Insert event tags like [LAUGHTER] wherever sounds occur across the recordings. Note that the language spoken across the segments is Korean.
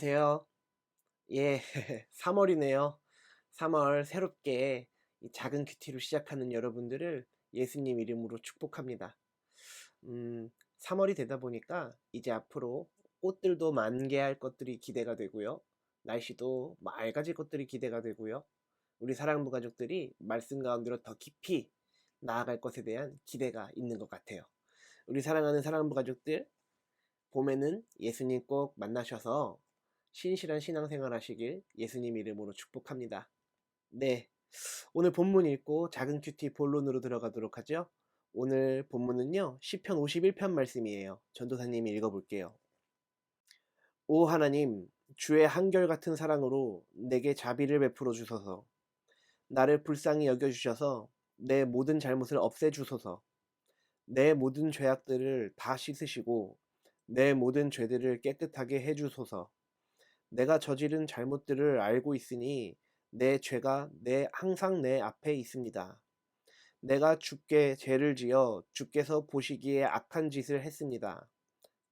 안녕하세요. 예, [LAUGHS] 3월이네요. 3월 새롭게 이 작은 큐티로 시작하는 여러분들을 예수님 이름으로 축복합니다. 음, 3월이 되다 보니까 이제 앞으로 꽃들도 만개할 것들이 기대가 되고요. 날씨도 맑아질 것들이 기대가 되고요. 우리 사랑부 가족들이 말씀 가운데로 더 깊이 나아갈 것에 대한 기대가 있는 것 같아요. 우리 사랑하는 사랑부 가족들, 봄에는 예수님 꼭 만나셔서 신실한 신앙생활 하시길 예수님 이름으로 축복합니다. 네. 오늘 본문 읽고 작은 큐티 본론으로 들어가도록 하죠. 오늘 본문은요, 10편 51편 말씀이에요. 전도사님이 읽어볼게요. 오 하나님, 주의 한결같은 사랑으로 내게 자비를 베풀어 주소서. 나를 불쌍히 여겨주셔서 내 모든 잘못을 없애주소서. 내 모든 죄악들을 다 씻으시고 내 모든 죄들을 깨끗하게 해주소서. 내가 저지른 잘못들을 알고 있으니 내 죄가 내 항상 내 앞에 있습니다. 내가 주께 죄를 지어 주께서 보시기에 악한 짓을 했습니다.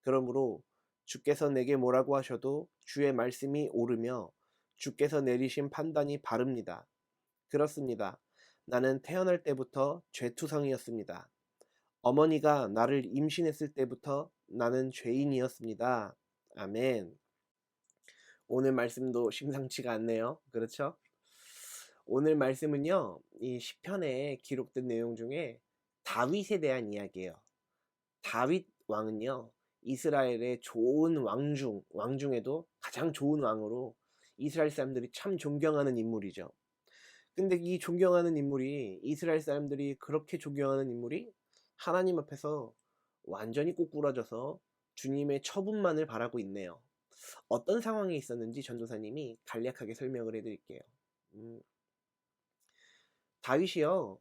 그러므로 주께서 내게 뭐라고 하셔도 주의 말씀이 옳으며 주께서 내리신 판단이 바릅니다. 그렇습니다. 나는 태어날 때부터 죄투성이었습니다. 어머니가 나를 임신했을 때부터 나는 죄인이었습니다. 아멘. 오늘 말씀도 심상치가 않네요. 그렇죠? 오늘 말씀은요, 이 시편에 기록된 내용 중에 다윗에 대한 이야기예요. 다윗 왕은요, 이스라엘의 좋은 왕 중, 왕 중에도 가장 좋은 왕으로 이스라엘 사람들이 참 존경하는 인물이죠. 근데 이 존경하는 인물이, 이스라엘 사람들이 그렇게 존경하는 인물이 하나님 앞에서 완전히 꼬꾸라져서 주님의 처분만을 바라고 있네요. 어떤 상황이 있었는지 전도사님이 간략하게 설명을 해드릴게요. 음, 다윗이요,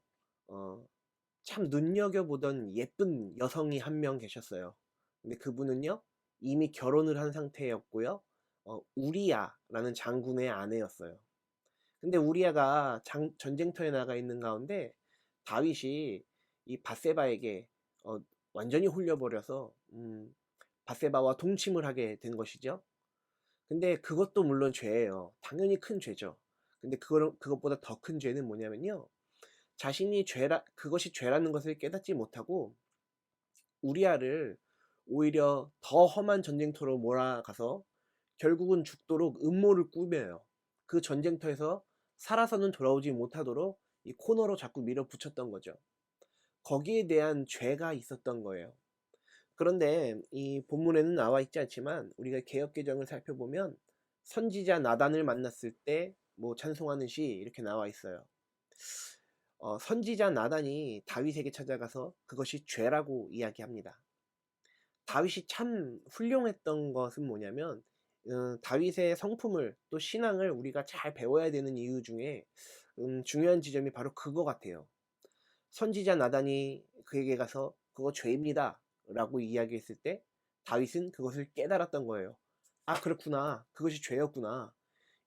어, 참 눈여겨보던 예쁜 여성이 한 명 계셨어요. 근데 그분은요, 이미 결혼을 한 상태였고요, 어, 우리야라는 장군의 아내였어요. 근데 우리야가 장, 전쟁터에 나가 있는 가운데 다윗이 이 바세바에게 어, 완전히 홀려버려서 음, 바세바와 동침을 하게 된 것이죠. 근데 그것도 물론 죄예요. 당연히 큰 죄죠. 근데 그거, 그것보다 더 큰 죄는 뭐냐면요. 자신이 죄라, 그것이 죄라는 것을 깨닫지 못하고 우리아를 오히려 더 험한 전쟁터로 몰아가서 결국은 죽도록 음모를 꾸며요. 그 전쟁터에서 살아서는 돌아오지 못하도록 이 코너로 자꾸 밀어붙였던 거죠. 거기에 대한 죄가 있었던 거예요. 그런데 이 본문에는 나와 있지 않지만 우리가 개혁 개정을 살펴보면 선지자 나단을 만났을 때 뭐 찬송하는 시 이렇게 나와 있어요. 어, 선지자 나단이 다윗에게 찾아가서 그것이 죄라고 이야기합니다. 다윗이 참 훌륭했던 것은 뭐냐면 음, 다윗의 성품을 또 신앙을 우리가 잘 배워야 되는 이유 중에 음, 중요한 지점이 바로 그거 같아요. 선지자 나단이 그에게 가서 그거 죄입니다. 라고 이야기했을 때 다윗은 그것을 깨달았던 거예요. 아, 그렇구나. 그것이 죄였구나.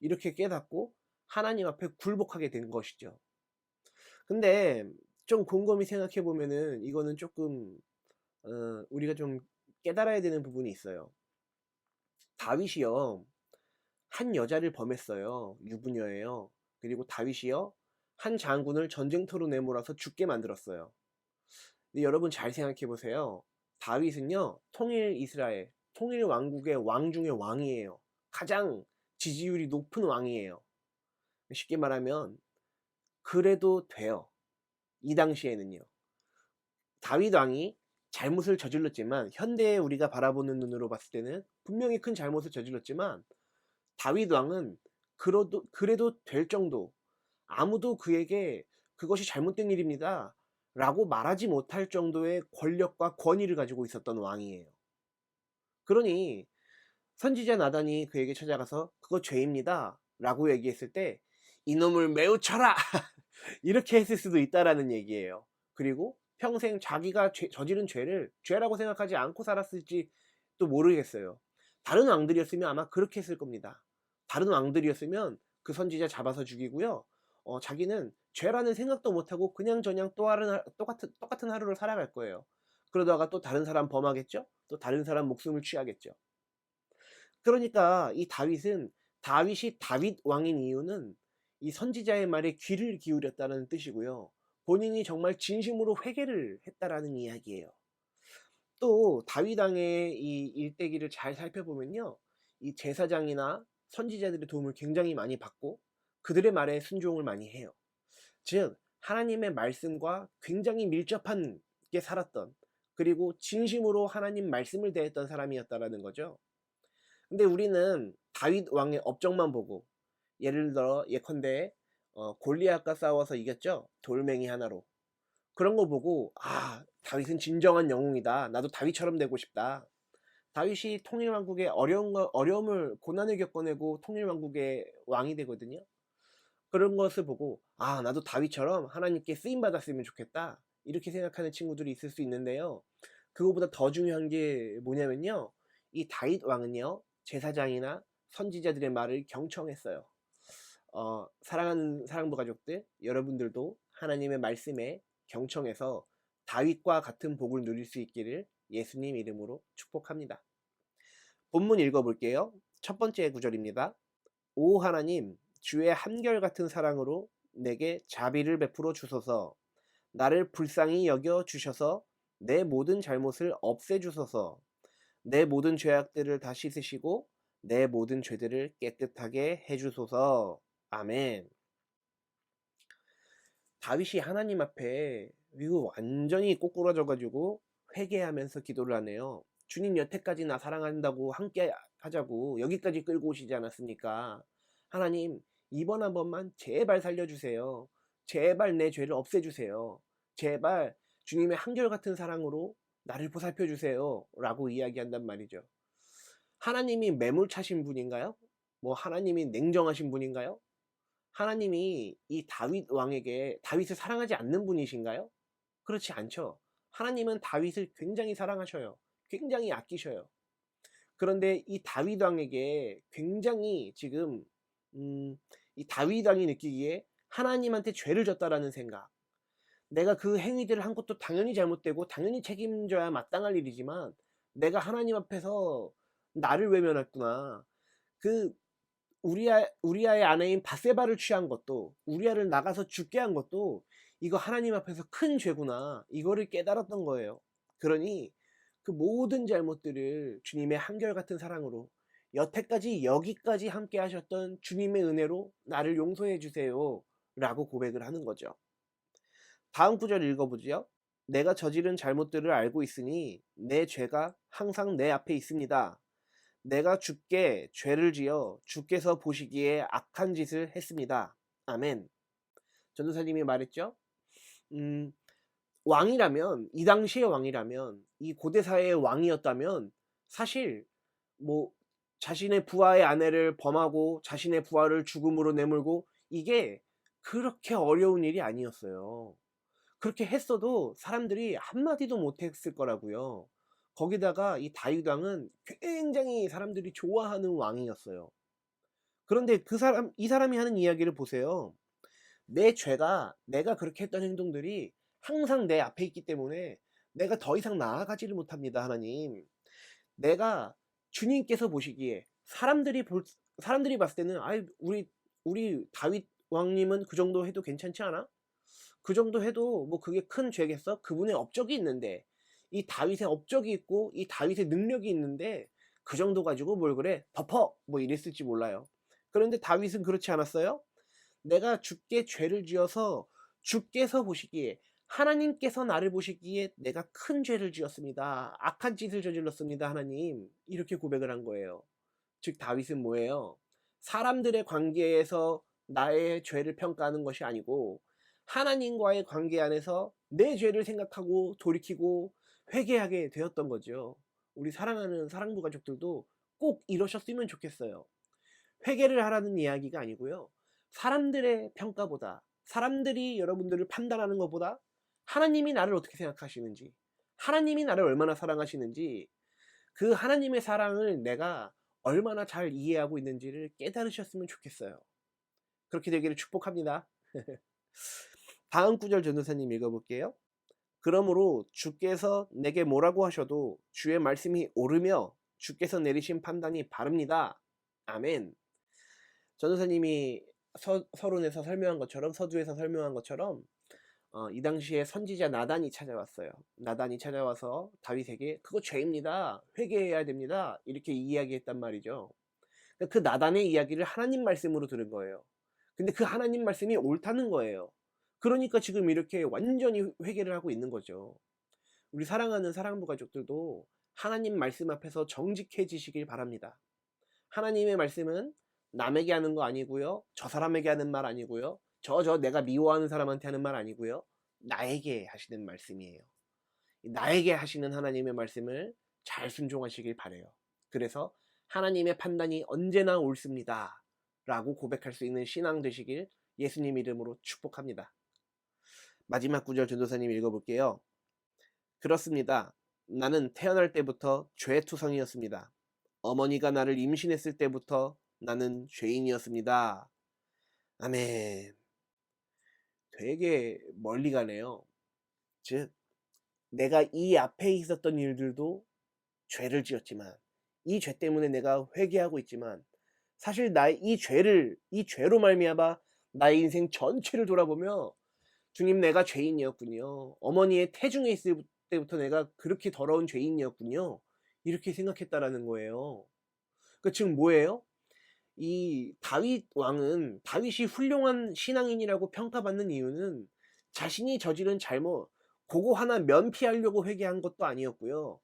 이렇게 깨닫고 하나님 앞에 굴복하게 된 것이죠. 근데 좀 곰곰이 생각해 보면은 이거는 조금 어, 우리가 좀 깨달아야 되는 부분이 있어요. 다윗이요. 한 여자를 범했어요. 유부녀예요. 그리고 다윗이요. 한 장군을 전쟁터로 내몰아서 죽게 만들었어요. 근데 여러분 잘 생각해 보세요. 다윗은요, 통일 이스라엘, 통일 왕국의 왕 중의 왕이에요. 가장 지지율이 높은 왕이에요. 쉽게 말하면, 그래도 돼요. 이 당시에는요. 다윗 왕이 잘못을 저질렀지만, 현대에 우리가 바라보는 눈으로 봤을 때는 분명히 큰 잘못을 저질렀지만, 다윗 왕은 그래도, 그래도 될 정도, 아무도 그에게 그것이 잘못된 일입니다. 라고 말하지 못할 정도의 권력과 권위를 가지고 있었던 왕이에요. 그러니 선지자 나단이 그에게 찾아가서 그거 죄입니다. 라고 얘기했을 때 이놈을 매우 쳐라! [LAUGHS] 이렇게 했을 수도 있다라는 얘기예요. 그리고 평생 자기가 죄, 저지른 죄를 죄라고 생각하지 않고 살았을지 또 모르겠어요. 다른 왕들이었으면 아마 그렇게 했을 겁니다. 다른 왕들이었으면 그 선지자 잡아서 죽이고요. 어, 자기는 죄라는 생각도 못하고 그냥 저냥 또 하루, 똑같은, 똑같은 하루를 살아갈 거예요. 그러다가 또 다른 사람 범하겠죠? 또 다른 사람 목숨을 취하겠죠. 그러니까 이 다윗은 다윗이 다윗 왕인 이유는 이 선지자의 말에 귀를 기울였다는 뜻이고요. 본인이 정말 진심으로 회개를 했다라는 이야기예요. 또 다윗 왕의 이 일대기를 잘 살펴보면요. 이 제사장이나 선지자들의 도움을 굉장히 많이 받고 그들의 말에 순종을 많이 해요. 즉 하나님의 말씀과 굉장히 밀접한 게 살았던 그리고 진심으로 하나님 말씀을 대했던 사람이었다라는 거죠. 근데 우리는 다윗 왕의 업적만 보고 예를 들어 예컨대 어, 골리앗과 싸워서 이겼죠. 돌멩이 하나로. 그런 거 보고 아 다윗은 진정한 영웅이다. 나도 다윗처럼 되고 싶다. 다윗이 통일왕국의 어려운 거, 어려움을 고난을 겪어내고 통일왕국의 왕이 되거든요. 그런 것을 보고 아 나도 다윗처럼 하나님께 쓰임 받았으면 좋겠다. 이렇게 생각하는 친구들이 있을 수 있는데요. 그거보다 더 중요한 게 뭐냐면요. 이 다윗 왕은요. 제사장이나 선지자들의 말을 경청했어요. 어, 사랑하는 사랑부 가족들, 여러분들도 하나님의 말씀에 경청해서 다윗과 같은 복을 누릴 수 있기를 예수님 이름으로 축복합니다. 본문 읽어볼게요. 첫 번째 구절입니다. 오 하나님, 주의 한결같은 사랑으로 내게 자비를 베풀어 주소서. 나를 불쌍히 여겨 주셔서 내 모든 잘못을 없애 주소서. 내 모든 죄악들을 다 씻으시고 내 모든 죄들을 깨끗하게 해 주소서. 아멘. 다윗이 하나님 앞에 이거 완전히 꼬꾸라져 가지고 회개하면서 기도를 하네요. 주님 여태까지 나 사랑한다고 함께 하자고 여기까지 끌고 오시지 않았습니까? 하나님 이번 한 번만 제발 살려주세요. 제발 내 죄를 없애주세요. 제발 주님의 한결같은 사랑으로 나를 보살펴 주세요. 라고 이야기한단 말이죠. 하나님이 매몰차신 분인가요? 뭐 하나님이 냉정하신 분인가요? 하나님이 이 다윗 왕에게 다윗을 사랑하지 않는 분이신가요? 그렇지 않죠. 하나님은 다윗을 굉장히 사랑하셔요. 굉장히 아끼셔요. 그런데 이 다윗 왕에게 굉장히 지금 음, 이 다윗 왕이 느끼기에 하나님한테 죄를 졌다라는 생각. 내가 그 행위들을 한 것도 당연히 잘못되고 당연히 책임져야 마땅할 일이지만 내가 하나님 앞에서 나를 외면했구나. 그 우리아 우리아의 아내인 바세바를 취한 것도 우리아를 나가서 죽게 한 것도 이거 하나님 앞에서 큰 죄구나. 이거를 깨달았던 거예요. 그러니 그 모든 잘못들을 주님의 한결같은 사랑으로 여태까지 여기까지 함께 하셨던 주님의 은혜로 나를 용서해 주세요. 라고 고백을 하는 거죠. 다음 구절 읽어보지요. 내가 저지른 잘못들을 알고 있으니 내 죄가 항상 내 앞에 있습니다. 내가 주께 죄를 지어 주께서 보시기에 악한 짓을 했습니다. 아멘. 전도사님이 말했죠. 음, 왕이라면 이 당시의 왕이라면 이 고대 사회의 왕이었다면 사실 뭐 자신의 부하의 아내를 범하고 자신의 부하를 죽음으로 내몰고 이게 그렇게 어려운 일이 아니었어요. 그렇게 했어도 사람들이 한마디도 못했을 거라고요. 거기다가 이 다윗 왕은 굉장히 사람들이 좋아하는 왕이었어요. 그런데 그 사람, 이 사람이 하는 이야기를 보세요. 내 죄가 내가 그렇게 했던 행동들이 항상 내 앞에 있기 때문에 내가 더 이상 나아가지를 못합니다, 하나님. 내가 주님께서 보시기에 사람들이 볼 사람들이 봤을 때는 아이 우리 우리 다윗 왕님은 그 정도 해도 괜찮지 않아? 그 정도 해도 뭐 그게 큰 죄겠어? 그분의 업적이 있는데 이 다윗의 업적이 있고 이 다윗의 능력이 있는데 그 정도 가지고 뭘 그래? 덮어! 뭐 이랬을지 몰라요. 그런데 다윗은 그렇지 않았어요? 내가 주께 죄를 지어서 주께서 보시기에 하나님께서 나를 보시기에 내가 큰 죄를 지었습니다. 악한 짓을 저질렀습니다. 하나님. 이렇게 고백을 한 거예요. 즉 다윗은 뭐예요? 사람들의 관계에서 나의 죄를 평가하는 것이 아니고 하나님과의 관계 안에서 내 죄를 생각하고 돌이키고 회개하게 되었던 거죠. 우리 사랑하는 사랑부 가족들도 꼭 이러셨으면 좋겠어요. 회개를 하라는 이야기가 아니고요. 사람들의 평가보다 사람들이 여러분들을 판단하는 것보다 하나님이 나를 어떻게 생각하시는지 하나님이 나를 얼마나 사랑하시는지 그 하나님의 사랑을 내가 얼마나 잘 이해하고 있는지를 깨달으셨으면 좋겠어요. 그렇게 되기를 축복합니다. [LAUGHS] 다음 구절 전도사님 읽어볼게요. 그러므로 주께서 내게 뭐라고 하셔도 주의 말씀이 옳으며 주께서 내리신 판단이 바릅니다. 아멘. 전도사님이 서, 서론에서 설명한 것처럼 서두에서 설명한 것처럼 어, 이 당시에 선지자 나단이 찾아왔어요. 나단이 찾아와서 다윗에게 그거 죄입니다. 회개해야 됩니다. 이렇게 이야기했단 말이죠. 그러니까 그 나단의 이야기를 하나님 말씀으로 들은 거예요. 근데 그 하나님 말씀이 옳다는 거예요. 그러니까 지금 이렇게 완전히 회개를 하고 있는 거죠. 우리 사랑하는 사랑부 가족들도 하나님 말씀 앞에서 정직해지시길 바랍니다. 하나님의 말씀은 남에게 하는 거 아니고요. 저 사람에게 하는 말 아니고요. 저, 저 내가 미워하는 사람한테 하는 말 아니고요. 나에게 하시는 말씀이에요. 나에게 하시는 하나님의 말씀을 잘 순종하시길 바래요. 그래서 하나님의 판단이 언제나 옳습니다. 라고 고백할 수 있는 신앙 되시길 예수님 이름으로 축복합니다. 마지막 구절 전도사님 읽어볼게요. 그렇습니다. 나는 태어날 때부터 죄투성이었습니다. 어머니가 나를 임신했을 때부터 나는 죄인이었습니다. 아멘. 되게 멀리 가네요. 즉, 내가 이 앞에 있었던 일들도 죄를 지었지만, 이 죄 때문에 내가 회개하고 있지만, 사실 나의 이 죄를, 이 죄로 말미암아 나의 인생 전체를 돌아보며, 주님 내가 죄인이었군요. 어머니의 태중에 있을 때부터 내가 그렇게 더러운 죄인이었군요. 이렇게 생각했다라는 거예요. 그 지금 뭐예요? 이 다윗 왕은 다윗이 훌륭한 신앙인이라고 평가받는 이유는 자신이 저지른 잘못 그거 하나 면피하려고 회개한 것도 아니었고요.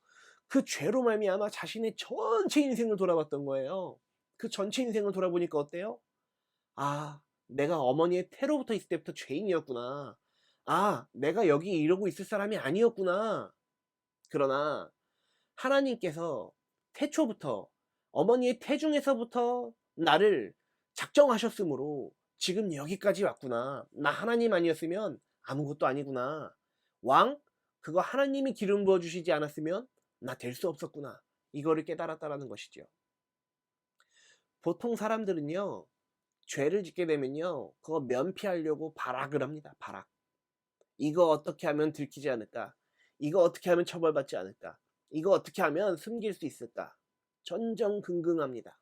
그 죄로 말미암아 자신의 전체 인생을 돌아봤던 거예요. 그 전체 인생을 돌아보니까 어때요? 아, 내가 어머니의 태로부터 있을 때부터 죄인이었구나. 아, 내가 여기 이러고 있을 사람이 아니었구나. 그러나 하나님께서 태초부터 어머니의 태중에서부터 나를 작정하셨으므로 지금 여기까지 왔구나. 나 하나님 아니었으면 아무것도 아니구나. 왕, 그거 하나님이 기름 부어 주시지 않았으면 나 될 수 없었구나. 이거를 깨달았다라는 것이죠. 보통 사람들은요, 죄를 짓게 되면요, 그거 면피하려고 발악을 합니다. 발악. 이거 어떻게 하면 들키지 않을까? 이거 어떻게 하면 처벌받지 않을까? 이거 어떻게 하면 숨길 수 있을까? 전전긍긍합니다.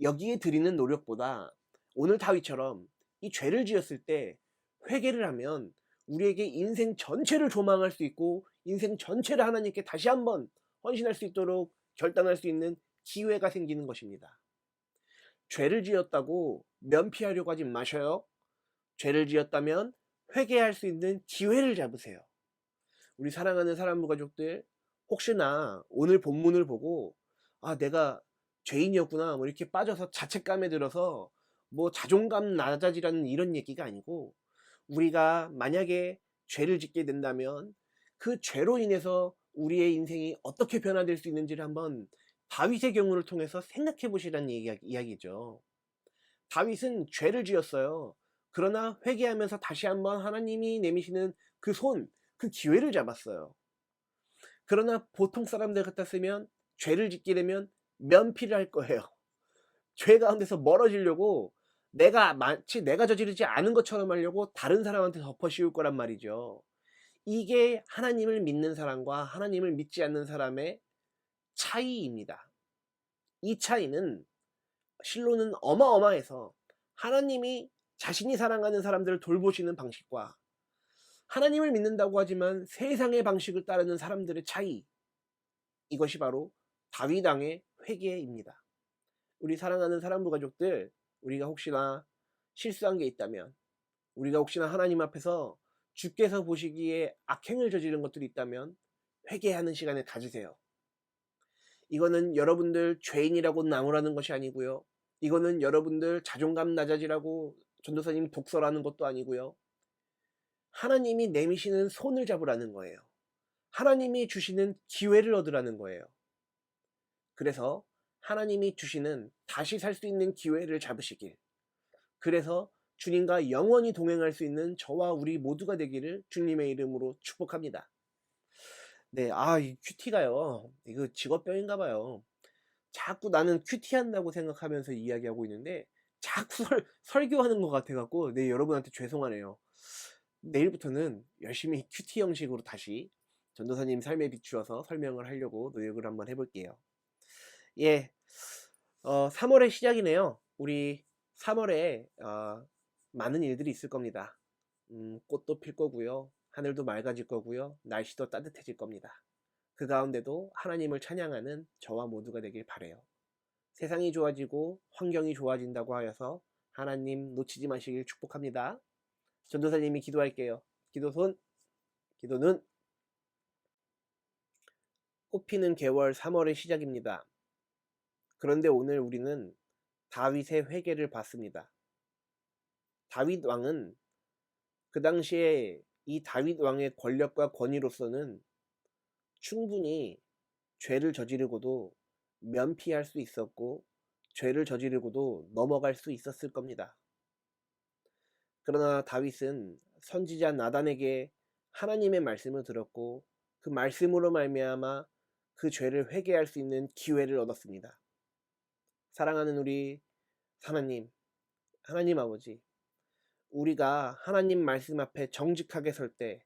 여기에 드리는 노력보다 오늘 다윗처럼 이 죄를 지었을 때 회개를 하면 우리에게 인생 전체를 조망할 수 있고 인생 전체를 하나님께 다시 한번 헌신할 수 있도록 결단할 수 있는 기회가 생기는 것입니다. 죄를 지었다고 면피하려고 하지 마셔요. 죄를 지었다면 회개할 수 있는 기회를 잡으세요. 우리 사랑하는 사람부 가족들 혹시나 오늘 본문을 보고 아 내가 죄인이었구나 뭐 이렇게 빠져서 자책감에 들어서 뭐 자존감 낮아지라는 이런 얘기가 아니고 우리가 만약에 죄를 짓게 된다면 그 죄로 인해서 우리의 인생이 어떻게 변화될 수 있는지를 한번 다윗의 경우를 통해서 생각해 보시라는 이야기죠. 다윗은 죄를 지었어요. 그러나 회개하면서 다시 한번 하나님이 내미시는 그 손, 그 기회를 잡았어요. 그러나 보통 사람들 같았으면 죄를 짓게 되면 면피를 할 거예요. 죄 가운데서 멀어지려고 내가 마치 내가 저지르지 않은 것처럼 하려고 다른 사람한테 덮어 씌울 거란 말이죠. 이게 하나님을 믿는 사람과 하나님을 믿지 않는 사람의 차이입니다. 이 차이는 실로는 어마어마해서 하나님이 자신이 사랑하는 사람들을 돌보시는 방식과 하나님을 믿는다고 하지만 세상의 방식을 따르는 사람들의 차이 이것이 바로 다윗 왕의 회개입니다. 우리 사랑하는 사랑부 가족들 우리가 혹시나 실수한 게 있다면 우리가 혹시나 하나님 앞에서 주께서 보시기에 악행을 저지른 것들이 있다면 회개하는 시간을 가지세요. 이거는 여러분들 죄인이라고 나무라는 것이 아니고요. 이거는 여러분들 자존감 낮아지라고 전도사님 독서라는 것도 아니고요. 하나님이 내미시는 손을 잡으라는 거예요. 하나님이 주시는 기회를 얻으라는 거예요. 그래서 하나님이 주시는 다시 살 수 있는 기회를 잡으시길. 그래서 주님과 영원히 동행할 수 있는 저와 우리 모두가 되기를 주님의 이름으로 축복합니다. 네, 아, 이 큐티가요. 이거 직업병인가 봐요. 자꾸 나는 큐티 한다고 생각하면서 이야기하고 있는데 자꾸 설, 설교하는 것 같아갖고 네 여러분한테 죄송하네요. 내일부터는 열심히 큐티 형식으로 다시 전도사님 삶에 비추어서 설명을 하려고 노력을 한번 해볼게요. 예, 어, 3월의 시작이네요. 우리 3월에 어, 많은 일들이 있을 겁니다. 음, 꽃도 필 거고요. 하늘도 맑아질 거고요. 날씨도 따뜻해질 겁니다. 그 가운데도 하나님을 찬양하는 저와 모두가 되길 바래요. 세상이 좋아지고 환경이 좋아진다고 하여서 하나님 놓치지 마시길 축복합니다. 전도사님이 기도할게요. 기도손, 기도는 꽃피는 개월 3월의 시작입니다. 그런데 오늘 우리는 다윗의 회개를 봤습니다. 다윗 왕은 그 당시에 이 다윗 왕의 권력과 권위로서는 충분히 죄를 저지르고도 면피할 수 있었고 죄를 저지르고도 넘어갈 수 있었을 겁니다. 그러나 다윗은 선지자 나단에게 하나님의 말씀을 들었고 그 말씀으로 말미암아 그 죄를 회개할 수 있는 기회를 얻었습니다. 사랑하는 우리 하나님, 하나님 아버지, 우리가 하나님 말씀 앞에 정직하게 설 때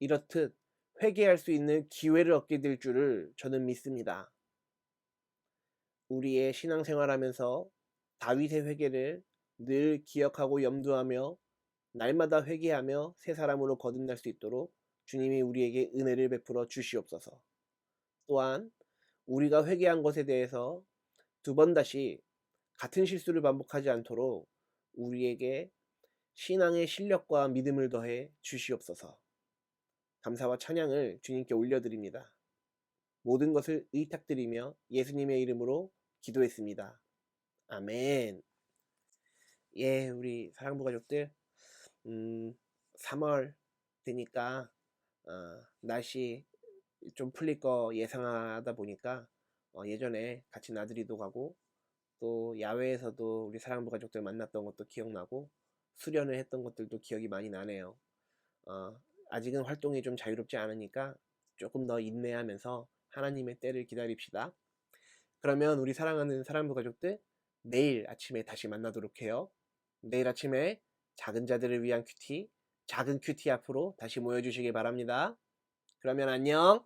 이렇듯 회개할 수 있는 기회를 얻게 될 줄을 저는 믿습니다. 우리의 신앙생활하면서 다윗의 회개를 늘 기억하고 염두하며 날마다 회개하며 새 사람으로 거듭날 수 있도록 주님이 우리에게 은혜를 베풀어 주시옵소서. 또한 우리가 회개한 것에 대해서 두 번 다시 같은 실수를 반복하지 않도록 우리에게 신앙의 실력과 믿음을 더해 주시옵소서. 감사와 찬양을 주님께 올려드립니다. 모든 것을 의탁드리며 예수님의 이름으로 기도했습니다. 아멘. 예, 우리 사랑부 가족들, 음, 3월 되니까 어, 날씨 좀 풀릴 거 예상하다 보니까 어, 예전에 같이 나들이도 가고 또 야외에서도 우리 사랑부 가족들 만났던 것도 기억나고 수련을 했던 것들도 기억이 많이 나네요. 어, 아직은 활동이 좀 자유롭지 않으니까 조금 더 인내하면서 하나님의 때를 기다립시다. 그러면 우리 사랑하는 사랑부 가족들 내일 아침에 다시 만나도록 해요. 내일 아침에 작은 자들을 위한 큐티, 작은 큐티 앞으로 다시 모여주시기 바랍니다. 그러면 안녕.